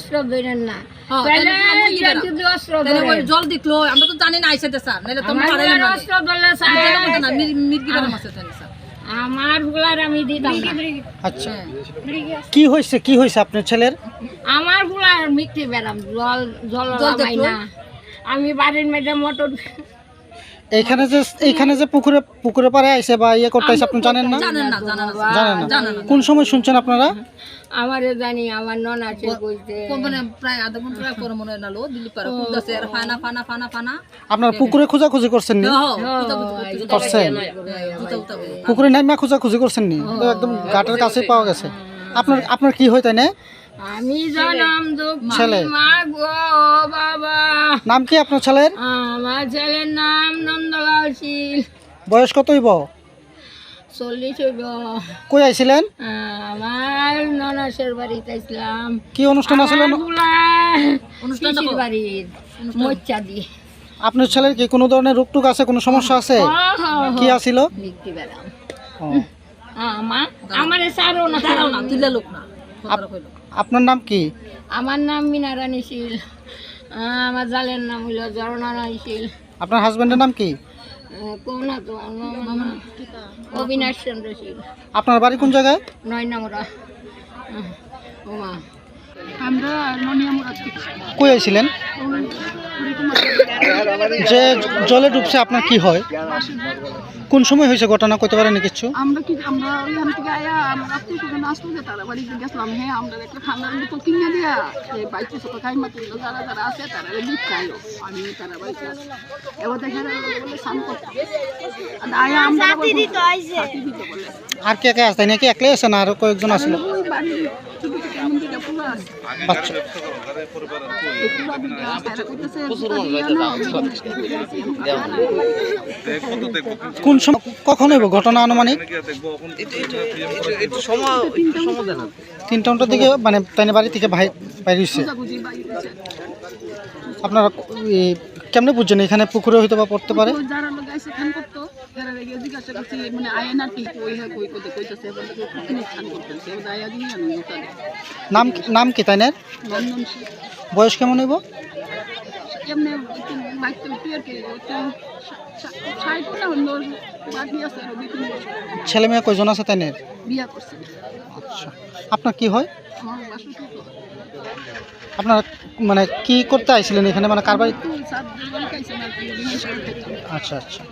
অস্ত্র ধরেন না। হ্যাঁ, জল দেখল আমরা তো জানি না আইসাতে স্যার নাহলে তোমরা অস্ত্র স্যার, মির্গি আছে স্যার? আমারগুলার আমি দিতাম। আচ্ছা। কি হয়েছে কি হয়েছে আপনার ছেলের? আমারগুলার মিষ্টি বেরাম জল জল জল লাগাই না আমি বাড়ির মেয়েদের মোটর এইখানে যে এইখানে যে পুকুরে পুকুরে পাড়ে আইছে বা ইয়ে করতে আইছে আপনি জানেন না জানেন না জানেন কোন সময় শুনছেন আপনারা আমারে জানি আমার নন আছে কইতে মানে প্রায় আধা ঘণ্টা পরে মনে হয় নালো দিল্লি পারে খুঁজতেছে আর ফানা ফানা ফানা ফানা আপনার পুকুরে খোঁজাখুঁজি করছেন নি হ্যাঁ, করছেন। পুকুরে নাইমা খোঁজাখুঁজি করছেন নি তো একদম ঘাটের কাছে পাওয়া গেছে আপনার আপনার কি হয় তাই না আমি জানাম ছেলে। মা গো বাবা। নাম কি আপনার ছেলের? আমার ছেলের নাম নন্দলাল শীল। বয়স কত হইব চল্লিশ হইব। কই আইছিলেন? আমার ননাসের বাড়িতে আসলাম কি অনুষ্ঠান আছিল অনুষ্ঠানটা শিশির বাড়ির মোচ্চা দি আপনার ছেলের কি কোনো ধরনের রোগ টুক আছে কোনো সমস্যা আছে? কি আছিল? আমার আমার সারও না। দাঁড়াও না তুলে লোক না। কথাটা কইলো। আপনার নাম কি? আমার নাম মিনা রানী শীল আমার জালের নাম হইল জরনা রানী শীল। আপনার হাজবেন্ডের নাম কি? কোন অবিনাশ চন্দ্র শীল। আপনার বাড়ি কোন জায়গায়? নয় নামরা ওমা। কই আইছিলেন? যে জলে ডুবছে আপনার কি হয়? কোন সময় হয়েছে ঘটনা? কইতে পারেন কিছু? আমরা কি আমরা ওইখান থেকে আয়া আমরা আত্মীয় স্বজন আসলো যে তারা বাড়িতে গেছিলাম। হ্যাঁ আমরা একটা ঠান্ডার মতো কিনে দিয়া এই বাইকে সব খাই মাত্র যারা যারা আছে তারা দুধ খাইলো। আমি তারা বাড়িতে আসি এবার দেখে বলে স্নান করতে আর আয়া আমরা সাথী দিতে বলে। আর কে কে আসতে নাকি একলাই আছে না আর কয়েকজন আসলো কোন সময় কখন হইব ঘটনা আনুমানিক? ঘণ্টার দিকে মানে তাই বাড়ি থেকে ভাই বাইরে আপনারা কেমনে বুঝছেন? এখানে পুকুরে হয়তো বা পড়তে পারে? যারা লোক আইসে খান করতো তারা রেগে জিজ্ঞাসা করছি মানে আয় না ঠিক ওই হ্যাঁ কই কই কইতাছে বলে তো খান করতেন সে দায়া দিয়ে আমি জুতা দেয় নাম কি- নাম কি তাই না বয়স কেমন হইব? কি না বাকি আছে ছেলে মেয়ে কয়জন আছে তাই না বিয়া করছে। আচ্ছা। আপনার কি হয়? আমার বাসু আপনার মানে কি করতে আইছিলেন এখানে? মানে কার আচ্ছা আচ্ছা।